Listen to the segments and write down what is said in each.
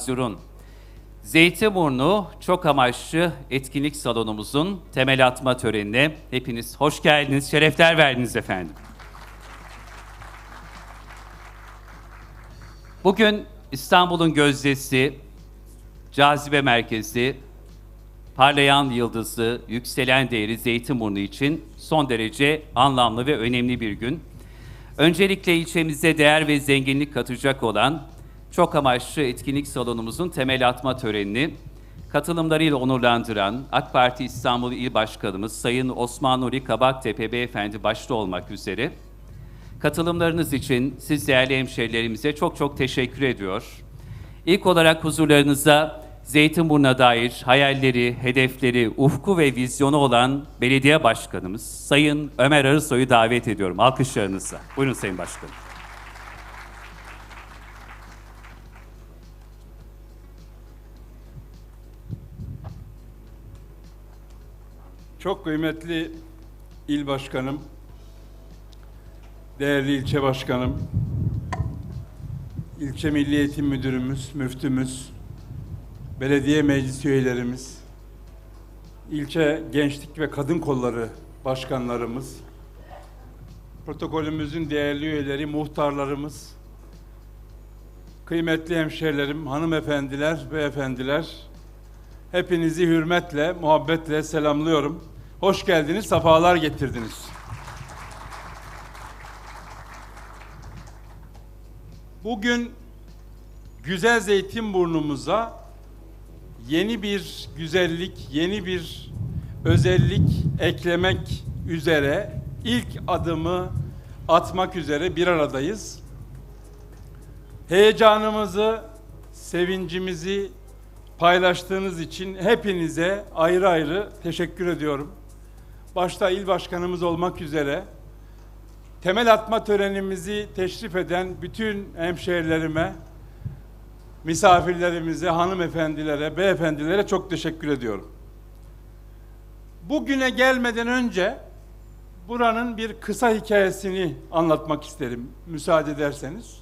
Zürun. Zeytinburnu çok amaçlı etkinlik salonumuzun temel atma törenine hepiniz hoş geldiniz, şerefler verdiniz efendim. Bugün İstanbul'un gözdesi, cazibe merkezi, parlayan yıldızı, yükselen değeri Zeytinburnu için son derece anlamlı ve önemli bir gün. Öncelikle ilçemize değer ve zenginlik katacak olan çok amaçlı etkinlik salonumuzun temel atma törenini katılımlarıyla onurlandıran AK Parti İstanbul İl Başkanımız Sayın Osman Nuri Kabaktepe Beyefendi başta olmak üzere katılımlarınız için siz değerli hemşehrilerimize çok çok teşekkür ediyor. İlk olarak huzurlarınıza Zeytinburnu'na dair hayalleri, hedefleri, ufku ve vizyonu olan belediye başkanımız Sayın Ömer Arısoy'u davet ediyorum. Alkışlarınızla. Buyurun Sayın Başkanım. Çok kıymetli il başkanım, değerli ilçe başkanım, ilçe milli eğitim müdürümüz, müftümüz, belediye meclis üyelerimiz, ilçe gençlik ve kadın kolları başkanlarımız, protokolümüzün değerli üyeleri, muhtarlarımız, kıymetli hemşehrilerim, hanımefendiler, beyefendiler, Hepinizi hürmetle, muhabbetle selamlıyorum. Hoş geldiniz, sefalar getirdiniz. Bugün güzel Zeytinburnu'muza yeni bir güzellik, yeni bir özellik eklemek üzere ilk adımı atmak üzere bir aradayız. Heyecanımızı, sevincimizi paylaştığınız için hepinize ayrı ayrı teşekkür ediyorum. Başta il başkanımız olmak üzere temel atma törenimizi teşrif eden bütün hemşehrilerime, misafirlerimize, hanımefendilere, beyefendilere çok teşekkür ediyorum. Bugüne gelmeden önce buranın bir kısa hikayesini anlatmak isterim müsaade ederseniz.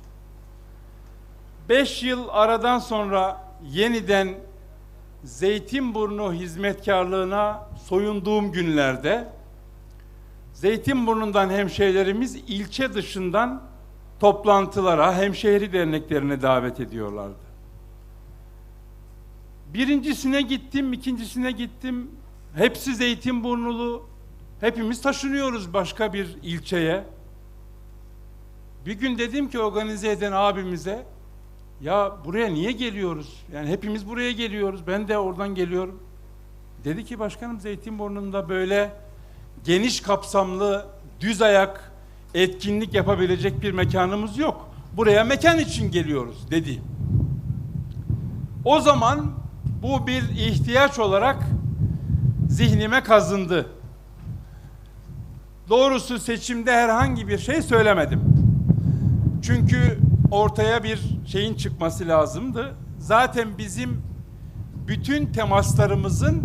Beş yıl aradan sonra yeniden Zeytinburnu hizmetkarlığına soyunduğum günlerde Zeytinburnu'ndan hemşehrilerimiz ilçe dışından toplantılara, hemşehri derneklerine davet ediyorlardı. Birincisine gittim, ikincisine gittim. Hepsi Zeytinburnulu. Hepimiz taşınıyoruz başka bir ilçeye. Bir gün dedim ki organize eden abimize, ya buraya niye geliyoruz? Yani hepimiz buraya geliyoruz. Ben de oradan geliyorum. Dedi ki başkanım Zeytinburnu'nda böyle geniş kapsamlı düz ayak etkinlik yapabilecek bir mekanımız yok. Buraya mekan için geliyoruz dedi. O zaman bu bir ihtiyaç olarak zihnime kazındı. Doğrusu seçimde herhangi bir şey söylemedim. Çünkü ortaya bir şeyin çıkması lazımdı. Zaten bizim bütün temaslarımızın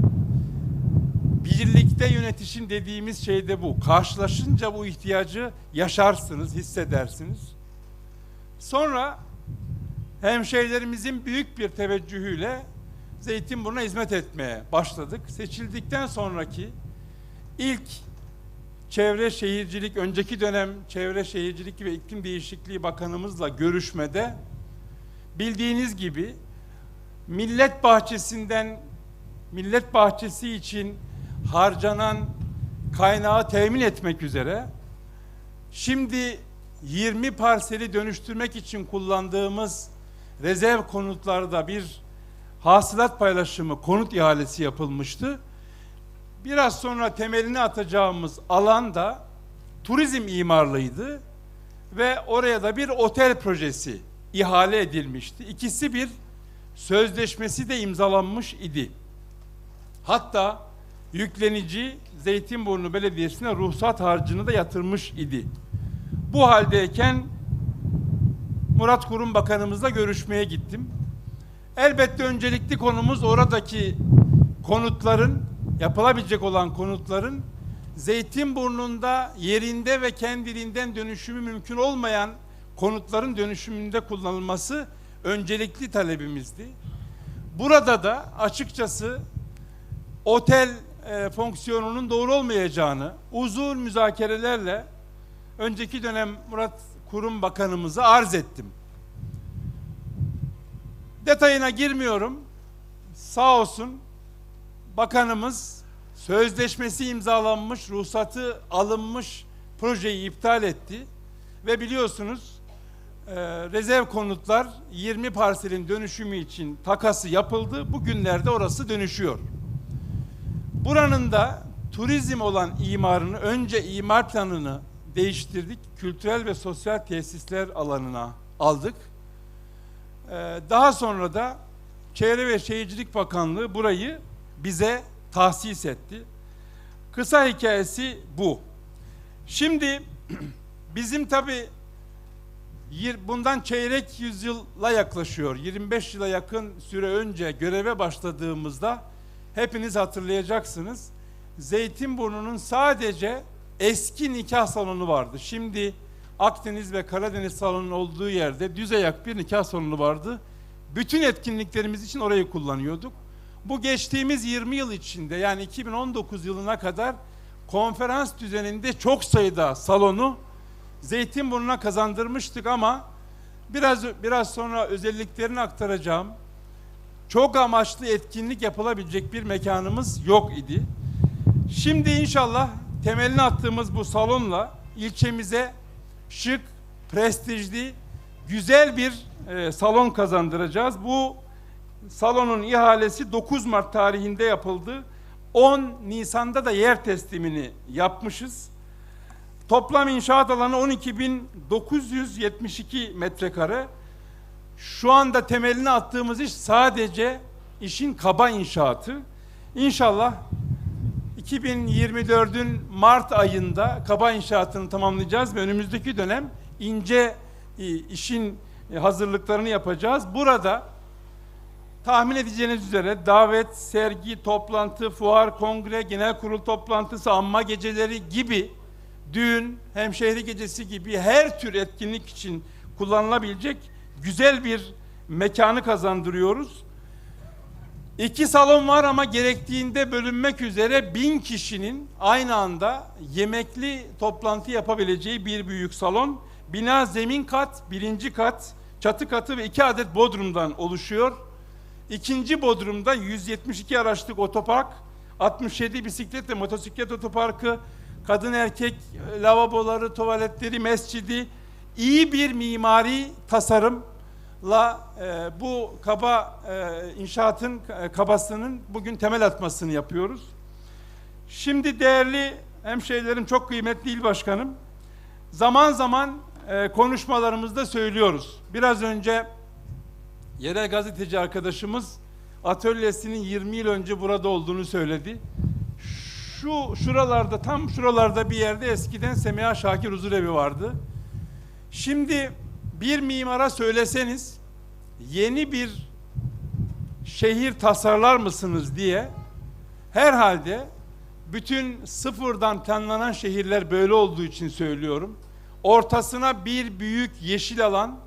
birlikte yönetişim dediğimiz şey de bu. Karşılaşınca bu ihtiyacı yaşarsınız, hissedersiniz. Sonra hemşehrilerimizin büyük bir teveccühüyle Zeytinburnu'na hizmet etmeye başladık. Seçildikten sonraki ilk Çevre Şehircilik, önceki dönem Çevre Şehircilik ve İklim Değişikliği Bakanımızla görüşmede bildiğiniz gibi millet bahçesinden millet bahçesi için harcanan kaynağı temin etmek üzere şimdi 20 parseli dönüştürmek için kullandığımız rezerv konutlarda bir hasılat paylaşımı konut ihalesi yapılmıştı. Biraz sonra temelini atacağımız alan da turizm imarlıydı ve oraya da bir otel projesi ihale edilmişti. İkisi bir sözleşmesi de imzalanmış idi. Hatta yüklenici Zeytinburnu Belediyesi'ne ruhsat harcını da yatırmış idi. Bu haldeyken Murat Kurum Bakanımızla görüşmeye gittim. Elbette öncelikli konumuz oradaki konutların yapılabilecek olan konutların Zeytinburnu'nda yerinde ve kendiliğinden dönüşümü mümkün olmayan konutların dönüşümünde kullanılması öncelikli talebimizdi. Burada da açıkçası otel e, fonksiyonunun doğru olmayacağını uzun müzakerelerle önceki dönem Murat Kurum Bakanımıza arz ettim. Detayına girmiyorum. Sağ olsun bakanımız sözleşmesi imzalanmış, ruhsatı alınmış projeyi iptal etti. Ve biliyorsunuz e, rezerv konutlar 20 parselin dönüşümü için takası yapıldı. Bugünlerde orası dönüşüyor. Buranın da turizm olan imarını önce imar planını değiştirdik. Kültürel ve sosyal tesisler alanına aldık. Ee, Daha sonra da Çevre ve Şehircilik Bakanlığı burayı bize tahsis etti. Kısa hikayesi bu. Şimdi bizim tabi bundan çeyrek yüzyıla yaklaşıyor. 25 yıla yakın süre önce göreve başladığımızda hepiniz hatırlayacaksınız. Zeytinburnu'nun sadece eski nikah salonu vardı. Şimdi Akdeniz ve Karadeniz salonunun olduğu yerde düz ayak bir nikah salonu vardı. Bütün etkinliklerimiz için orayı kullanıyorduk. Bu geçtiğimiz 20 yıl içinde yani 2019 yılına kadar konferans düzeninde çok sayıda salonu Zeytinburnu'na kazandırmıştık ama biraz biraz sonra özelliklerini aktaracağım. Çok amaçlı etkinlik yapılabilecek bir mekanımız yok idi. Şimdi inşallah temelini attığımız bu salonla ilçemize şık, prestijli, güzel bir e, salon kazandıracağız. Bu salonun ihalesi 9 Mart tarihinde yapıldı. 10 Nisan'da da yer teslimini yapmışız. Toplam inşaat alanı 12.972 metrekare. Şu anda temelini attığımız iş sadece işin kaba inşaatı. İnşallah 2024'ün Mart ayında kaba inşaatını tamamlayacağız ve önümüzdeki dönem ince e, işin e, hazırlıklarını yapacağız. Burada tahmin edeceğiniz üzere davet, sergi, toplantı, fuar, kongre, genel kurul toplantısı, anma geceleri gibi düğün, hemşehri gecesi gibi her tür etkinlik için kullanılabilecek güzel bir mekanı kazandırıyoruz. İki salon var ama gerektiğinde bölünmek üzere bin kişinin aynı anda yemekli toplantı yapabileceği bir büyük salon. Bina zemin kat, birinci kat, çatı katı ve iki adet bodrumdan oluşuyor. İkinci bodrumda 172 araçlık otopark, 67 bisiklet ve motosiklet otoparkı, kadın erkek e, lavaboları, tuvaletleri, mescidi, iyi bir mimari tasarımla e, bu kaba e, inşaatın e, kabasının bugün temel atmasını yapıyoruz. Şimdi değerli hemşehrilerim çok kıymetli il başkanım. Zaman zaman e, konuşmalarımızda söylüyoruz. Biraz önce yerel gazeteci arkadaşımız atölyesinin 20 yıl önce burada olduğunu söyledi. Şu şuralarda tam şuralarda bir yerde eskiden Semiha Şakir Huzurevi vardı. Şimdi bir mimara söyleseniz yeni bir şehir tasarlar mısınız diye herhalde bütün sıfırdan planlanan şehirler böyle olduğu için söylüyorum. Ortasına bir büyük yeşil alan,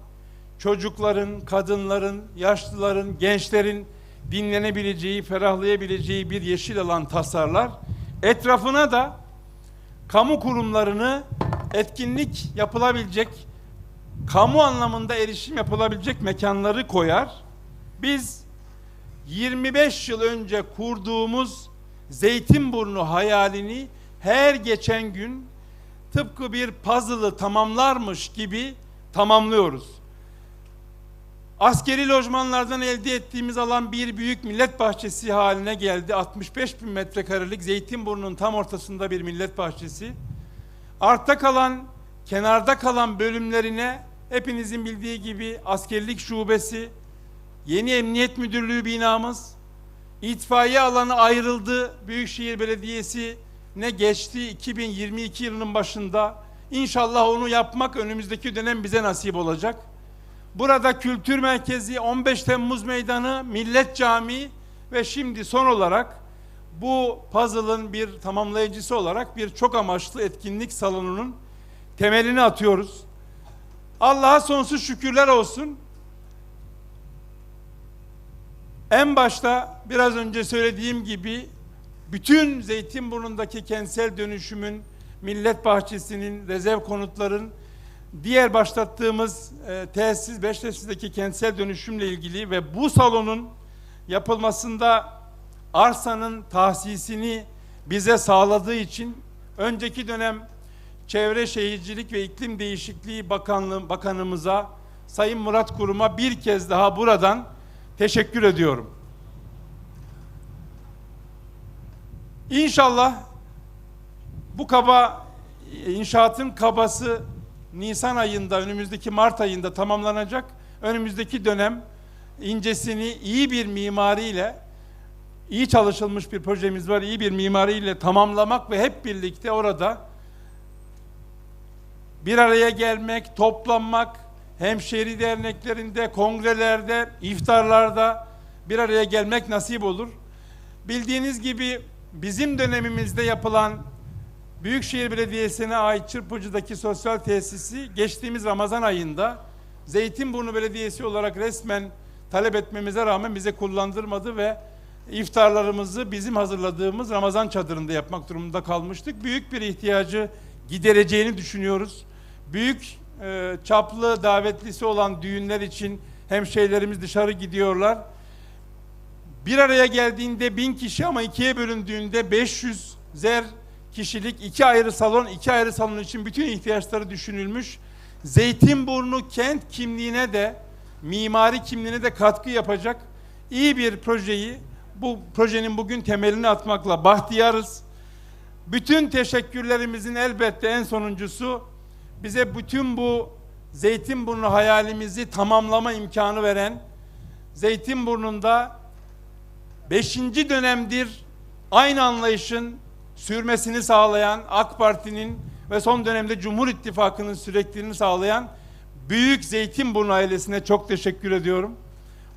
çocukların, kadınların, yaşlıların, gençlerin dinlenebileceği, ferahlayabileceği bir yeşil alan tasarlar. Etrafına da kamu kurumlarını etkinlik yapılabilecek, kamu anlamında erişim yapılabilecek mekanları koyar. Biz 25 yıl önce kurduğumuz Zeytinburnu hayalini her geçen gün tıpkı bir puzzle'ı tamamlarmış gibi tamamlıyoruz. Askeri lojmanlardan elde ettiğimiz alan bir büyük millet bahçesi haline geldi. 65 bin metrekarelik Zeytinburnu'nun tam ortasında bir millet bahçesi. Artta kalan, kenarda kalan bölümlerine hepinizin bildiği gibi askerlik şubesi, yeni emniyet müdürlüğü binamız, itfaiye alanı ayrıldı. Büyükşehir Belediyesi ne geçti 2022 yılının başında. İnşallah onu yapmak önümüzdeki dönem bize nasip olacak. Burada kültür merkezi, 15 Temmuz Meydanı, Millet Camii ve şimdi son olarak bu puzzle'ın bir tamamlayıcısı olarak bir çok amaçlı etkinlik salonunun temelini atıyoruz. Allah'a sonsuz şükürler olsun. En başta biraz önce söylediğim gibi bütün Zeytinburnu'ndaki kentsel dönüşümün, millet bahçesinin, rezerv konutların, diğer başlattığımız e, tesis, beş tesisteki kentsel dönüşümle ilgili ve bu salonun yapılmasında arsanın tahsisini bize sağladığı için önceki dönem Çevre Şehircilik ve İklim Değişikliği Bakanlığı Bakanımıza Sayın Murat Kurum'a bir kez daha buradan teşekkür ediyorum. İnşallah bu kaba inşaatın kabası Nisan ayında önümüzdeki Mart ayında tamamlanacak. Önümüzdeki dönem incesini iyi bir mimariyle iyi çalışılmış bir projemiz var. iyi bir mimariyle tamamlamak ve hep birlikte orada bir araya gelmek, toplanmak, hemşeri derneklerinde, kongrelerde, iftarlarda bir araya gelmek nasip olur. Bildiğiniz gibi bizim dönemimizde yapılan Büyükşehir Belediyesi'ne ait Çırpıcı'daki sosyal tesisi geçtiğimiz Ramazan ayında Zeytinburnu Belediyesi olarak resmen talep etmemize rağmen bize kullandırmadı ve iftarlarımızı bizim hazırladığımız Ramazan çadırında yapmak durumunda kalmıştık. Büyük bir ihtiyacı gidereceğini düşünüyoruz. Büyük e, çaplı davetlisi olan düğünler için hemşehrilerimiz dışarı gidiyorlar. Bir araya geldiğinde bin kişi ama ikiye bölündüğünde 500 zer kişilik iki ayrı salon, iki ayrı salon için bütün ihtiyaçları düşünülmüş. Zeytinburnu kent kimliğine de, mimari kimliğine de katkı yapacak iyi bir projeyi, bu projenin bugün temelini atmakla bahtiyarız. Bütün teşekkürlerimizin elbette en sonuncusu bize bütün bu Zeytinburnu hayalimizi tamamlama imkanı veren Zeytinburnu'nda beşinci dönemdir aynı anlayışın sürmesini sağlayan AK Parti'nin ve son dönemde Cumhur İttifakı'nın sürekliliğini sağlayan Büyük Zeytinburnu ailesine çok teşekkür ediyorum.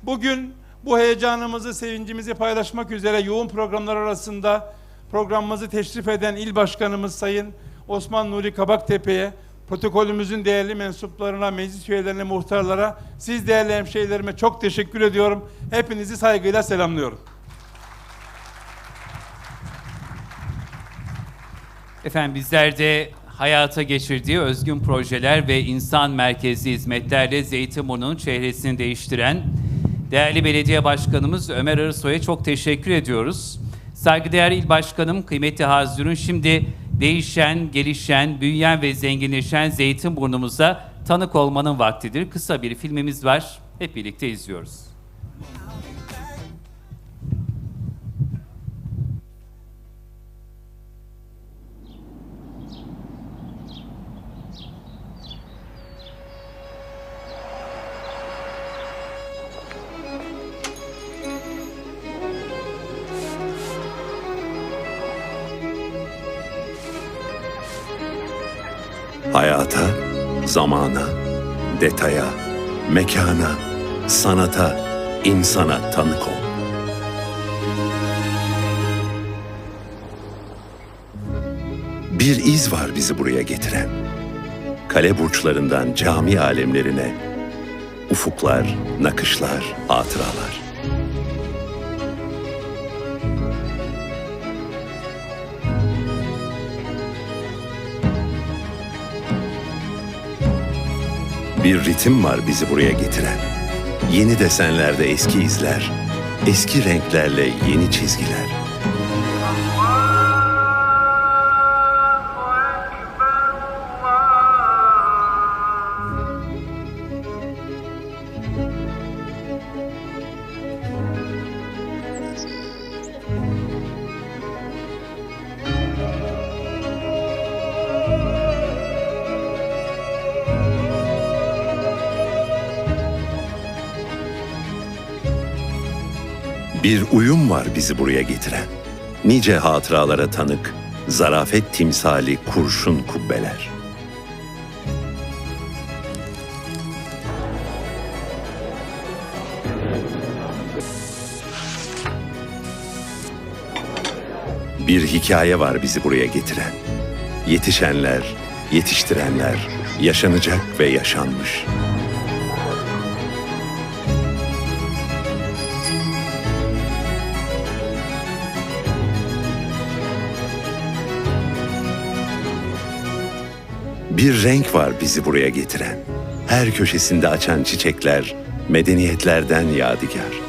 Bugün bu heyecanımızı, sevincimizi paylaşmak üzere yoğun programlar arasında programımızı teşrif eden İl Başkanımız Sayın Osman Nuri Kabaktepe'ye, protokolümüzün değerli mensuplarına, meclis üyelerine, muhtarlara, siz değerli hemşehrilerime çok teşekkür ediyorum. Hepinizi saygıyla selamlıyorum. Efendim bizler de hayata geçirdiği özgün projeler ve insan merkezli hizmetlerle Zeytinburnu'nun çehresini değiştiren değerli belediye başkanımız Ömer Arısoy'a çok teşekkür ediyoruz. Saygıdeğer il başkanım, kıymetli Hazirun şimdi değişen, gelişen, büyüyen ve zenginleşen Zeytinburnu'muza tanık olmanın vaktidir. Kısa bir filmimiz var. Hep birlikte izliyoruz. Detaya, mekana, sanata, insana tanık ol. Bir iz var bizi buraya getiren. Kale burçlarından cami alemlerine, ufuklar, nakışlar, hatıralar. Bir ritim var bizi buraya getiren. Yeni desenlerde eski izler, eski renklerle yeni çizgiler. Bir uyum var bizi buraya getiren. Nice hatıralara tanık, zarafet timsali kurşun kubbeler. Bir hikaye var bizi buraya getiren. Yetişenler, yetiştirenler, yaşanacak ve yaşanmış. Bir renk var bizi buraya getiren. Her köşesinde açan çiçekler, medeniyetlerden yadigar.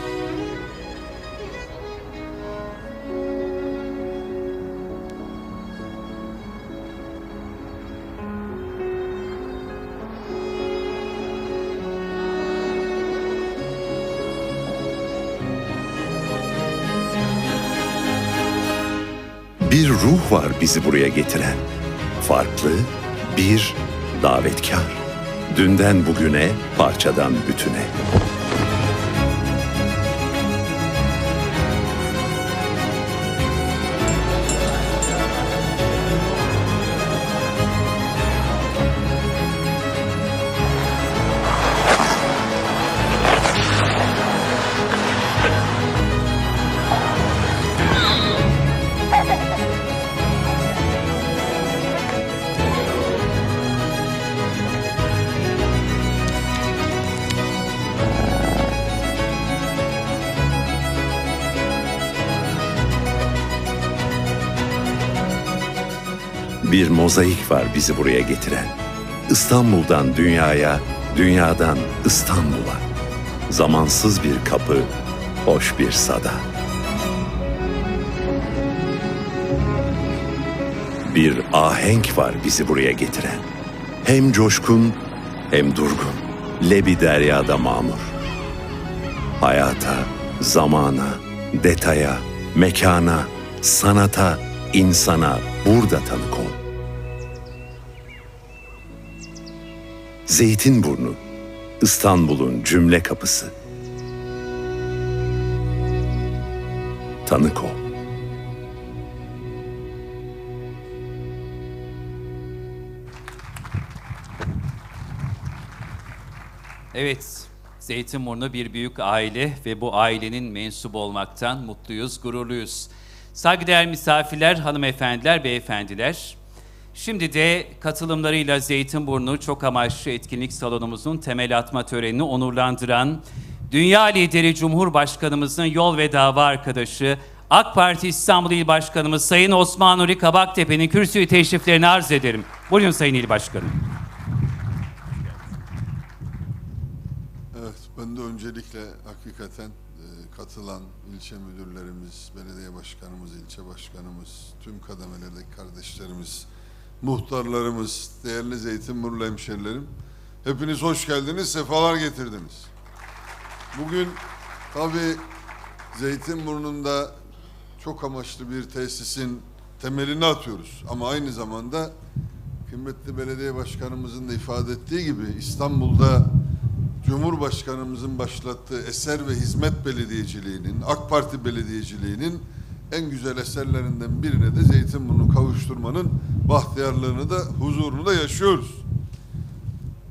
Bir ruh var bizi buraya getiren. Farklı, bir davetkar. Dünden bugüne, parçadan bütüne. Bir mozaik var bizi buraya getiren. İstanbul'dan dünyaya, dünyadan İstanbul'a. Zamansız bir kapı, hoş bir sada. Bir ahenk var bizi buraya getiren. Hem coşkun hem durgun. Lebi deryada mamur. Hayata, zamana, detaya, mekana, sanata, insana burada tanık ol. Zeytinburnu, İstanbul'un cümle kapısı. Tanık ol. Evet, Zeytinburnu bir büyük aile ve bu ailenin mensubu olmaktan mutluyuz, gururluyuz. Saygıdeğer misafirler, hanımefendiler, beyefendiler. Şimdi de katılımlarıyla Zeytinburnu çok amaçlı etkinlik salonumuzun temel atma törenini onurlandıran Dünya lideri Cumhurbaşkanımızın yol ve dava arkadaşı AK Parti İstanbul İl Başkanımız Sayın Osman Nuri Kabaktepe'nin kürsüyü teşriflerini arz ederim. Buyurun Sayın İl Başkanım. Evet, ben de öncelikle hakikaten e, katılan ilçe müdürlerimiz, belediye başkanımız, ilçe başkanımız, tüm kademelerdeki kardeşlerimiz, muhtarlarımız, değerli Zeytinburnu hemşerilerim, hepiniz hoş geldiniz, sefalar getirdiniz. Bugün tabii Zeytinburnu'nda çok amaçlı bir tesisin temelini atıyoruz ama aynı zamanda kıymetli belediye başkanımızın da ifade ettiği gibi İstanbul'da Cumhurbaşkanımızın başlattığı eser ve hizmet belediyeciliğinin, AK Parti belediyeciliğinin en güzel eserlerinden birine de Zeytinburnu kavuşturmanın bahtiyarlığını da huzurunu da yaşıyoruz.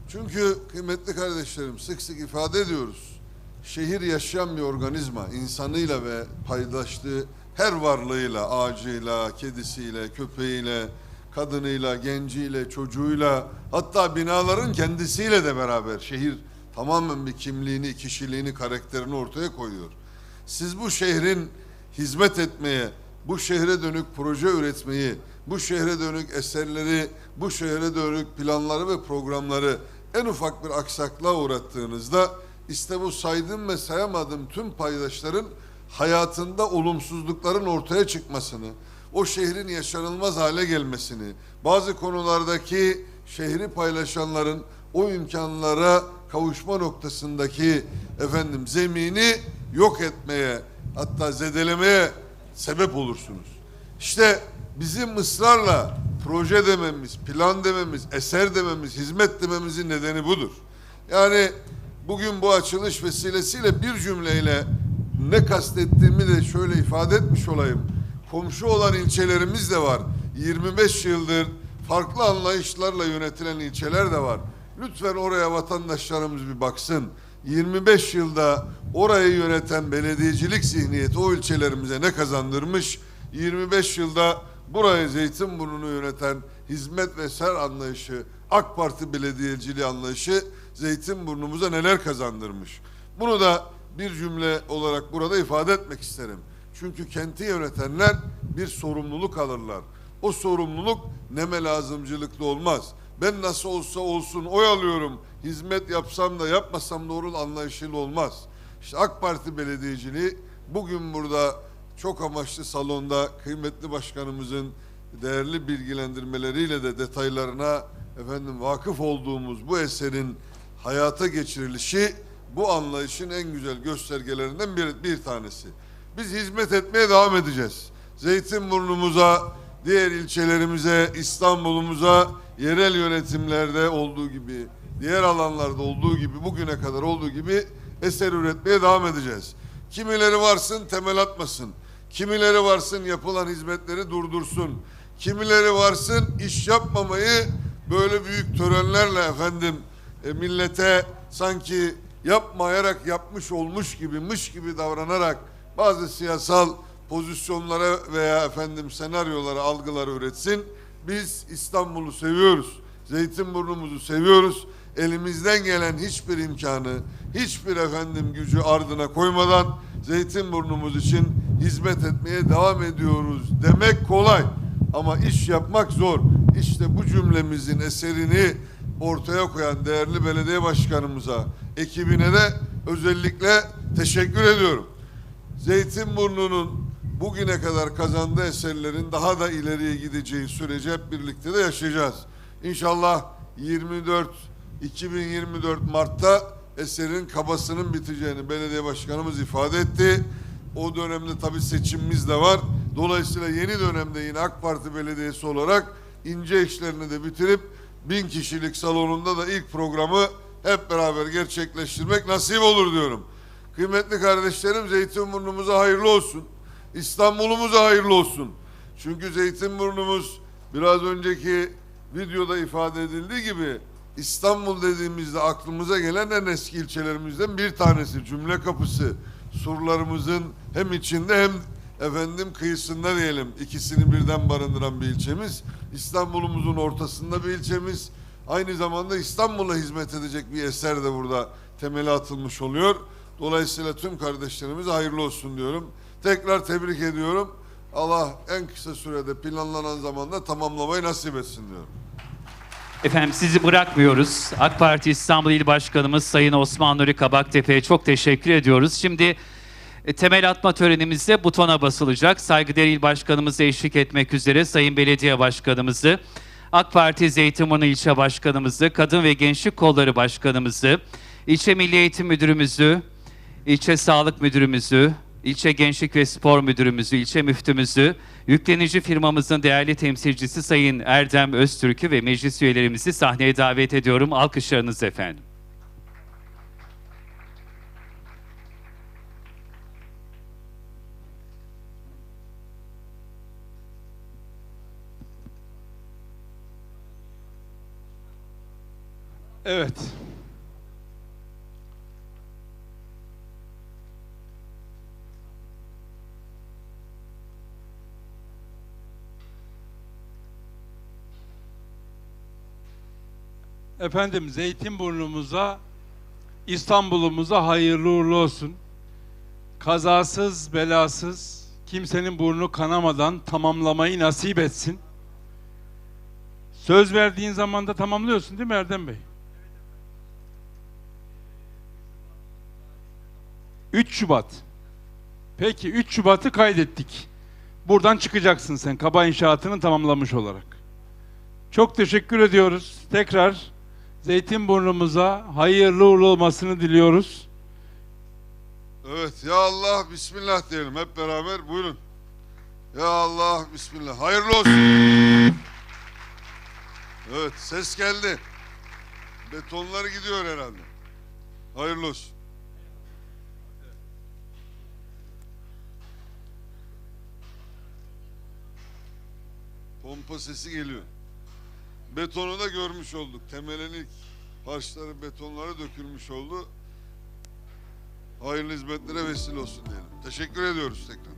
Çünkü kıymetli kardeşlerim sık sık ifade ediyoruz. Şehir yaşayan bir organizma insanıyla ve paydaşlığı her varlığıyla, ağacıyla, kedisiyle, köpeğiyle, kadınıyla, genciyle, çocuğuyla hatta binaların kendisiyle de beraber şehir tamamen bir kimliğini, kişiliğini, karakterini ortaya koyuyor. Siz bu şehrin hizmet etmeye, bu şehre dönük proje üretmeyi, bu şehre dönük eserleri, bu şehre dönük planları ve programları en ufak bir aksaklığa uğrattığınızda işte bu saydığım ve sayamadığım tüm paydaşların hayatında olumsuzlukların ortaya çıkmasını, o şehrin yaşanılmaz hale gelmesini, bazı konulardaki şehri paylaşanların o imkanlara kavuşma noktasındaki efendim zemini yok etmeye hatta zedelemeye sebep olursunuz. İşte bizim ısrarla proje dememiz, plan dememiz, eser dememiz, hizmet dememizin nedeni budur. Yani bugün bu açılış vesilesiyle bir cümleyle ne kastettiğimi de şöyle ifade etmiş olayım. Komşu olan ilçelerimiz de var. 25 yıldır farklı anlayışlarla yönetilen ilçeler de var. Lütfen oraya vatandaşlarımız bir baksın. 25 yılda orayı yöneten belediyecilik zihniyeti o ilçelerimize ne kazandırmış? 25 yılda burayı Zeytinburnu'nu yöneten hizmet ve ser anlayışı, AK Parti belediyeciliği anlayışı Zeytinburnu'muza neler kazandırmış? Bunu da bir cümle olarak burada ifade etmek isterim. Çünkü kenti yönetenler bir sorumluluk alırlar. O sorumluluk neme lazımcılıklı olmaz. ben nasıl olsa olsun oy alıyorum, hizmet yapsam da yapmasam da olur anlayışıyla olmaz. İşte AK Parti belediyeciliği bugün burada çok amaçlı salonda kıymetli başkanımızın değerli bilgilendirmeleriyle de detaylarına efendim vakıf olduğumuz bu eserin hayata geçirilişi bu anlayışın en güzel göstergelerinden bir, bir tanesi. Biz hizmet etmeye devam edeceğiz. Zeytinburnumuza, diğer ilçelerimize, İstanbul'umuza yerel yönetimlerde olduğu gibi, diğer alanlarda olduğu gibi, bugüne kadar olduğu gibi eser üretmeye devam edeceğiz. Kimileri varsın temel atmasın. Kimileri varsın yapılan hizmetleri durdursun. Kimileri varsın iş yapmamayı böyle büyük törenlerle efendim e, millete sanki yapmayarak yapmış olmuş gibi, mış gibi davranarak bazı siyasal pozisyonlara veya efendim senaryolara, algıları üretsin. Biz İstanbul'u seviyoruz. Zeytinburnumuzu seviyoruz. Elimizden gelen hiçbir imkanı, hiçbir efendim gücü ardına koymadan Zeytinburnumuz için hizmet etmeye devam ediyoruz demek kolay. Ama iş yapmak zor. İşte bu cümlemizin eserini ortaya koyan değerli belediye başkanımıza, ekibine de özellikle teşekkür ediyorum. Zeytinburnu'nun bugüne kadar kazandığı eserlerin daha da ileriye gideceği süreci hep birlikte de yaşayacağız. İnşallah 24 2024 Mart'ta eserin kabasının biteceğini belediye başkanımız ifade etti. O dönemde tabii seçimimiz de var. Dolayısıyla yeni dönemde yine AK Parti Belediyesi olarak ince işlerini de bitirip bin kişilik salonunda da ilk programı hep beraber gerçekleştirmek nasip olur diyorum. Kıymetli kardeşlerim Zeytinburnumuza hayırlı olsun. İstanbul'umuza hayırlı olsun. Çünkü Zeytinburnumuz biraz önceki videoda ifade edildiği gibi İstanbul dediğimizde aklımıza gelen en eski ilçelerimizden bir tanesi. Cümle kapısı. Surlarımızın hem içinde hem efendim kıyısında diyelim ikisini birden barındıran bir ilçemiz. İstanbul'umuzun ortasında bir ilçemiz. Aynı zamanda İstanbul'a hizmet edecek bir eser de burada temeli atılmış oluyor. Dolayısıyla tüm kardeşlerimize hayırlı olsun diyorum. Tekrar tebrik ediyorum. Allah en kısa sürede planlanan zamanda tamamlamayı nasip etsin diyorum. Efendim sizi bırakmıyoruz. AK Parti İstanbul İl Başkanımız Sayın Osman Nuri Kabaktepe'ye çok teşekkür ediyoruz. Şimdi e, temel atma törenimizde butona basılacak. Saygıdeğer İl Başkanımızı eşlik etmek üzere Sayın Belediye Başkanımızı, AK Parti Zeytinburnu İlçe Başkanımızı, Kadın ve Gençlik Kolları Başkanımızı, İlçe Milli Eğitim Müdürümüzü, İlçe Sağlık Müdürümüzü, İlçe Gençlik ve Spor Müdürümüzü, ilçe müftümüzü, yüklenici firmamızın değerli temsilcisi Sayın Erdem Öztürk'ü ve meclis üyelerimizi sahneye davet ediyorum. Alkışlarınız efendim. Evet. Efendim Zeytinburnumuza, İstanbul'umuza hayırlı uğurlu olsun. Kazasız, belasız, kimsenin burnu kanamadan tamamlamayı nasip etsin. Söz verdiğin zaman da tamamlıyorsun değil mi Erdem Bey? 3 Şubat. Peki 3 Şubat'ı kaydettik. Buradan çıkacaksın sen kaba inşaatını tamamlamış olarak. Çok teşekkür ediyoruz. Tekrar Zeytinburnumuza hayırlı uğurlu olmasını diliyoruz. Evet ya Allah Bismillah diyelim hep beraber buyurun. Ya Allah Bismillah. Hayırlı olsun. Evet ses geldi. Betonları gidiyor herhalde. Hayırlı olsun. Pompa sesi geliyor. Betonu da görmüş olduk. Temelin ilk parçaları betonlara dökülmüş oldu. Hayırlı hizmetlere vesile olsun diyelim. Teşekkür ediyoruz tekrar.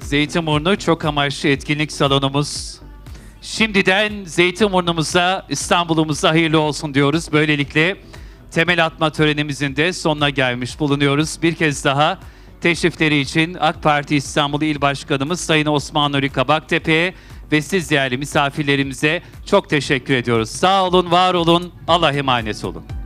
Zeytinburnu çok amaçlı etkinlik salonumuz. Şimdiden Zeytinburnu'muza, İstanbul'umuza hayırlı olsun diyoruz. Böylelikle temel atma törenimizin de sonuna gelmiş bulunuyoruz. Bir kez daha teşrifleri için AK Parti İstanbul İl Başkanımız Sayın Osman Nuri Kabaktepe'ye ve siz değerli misafirlerimize çok teşekkür ediyoruz. Sağ olun, var olun, Allah emanet olun.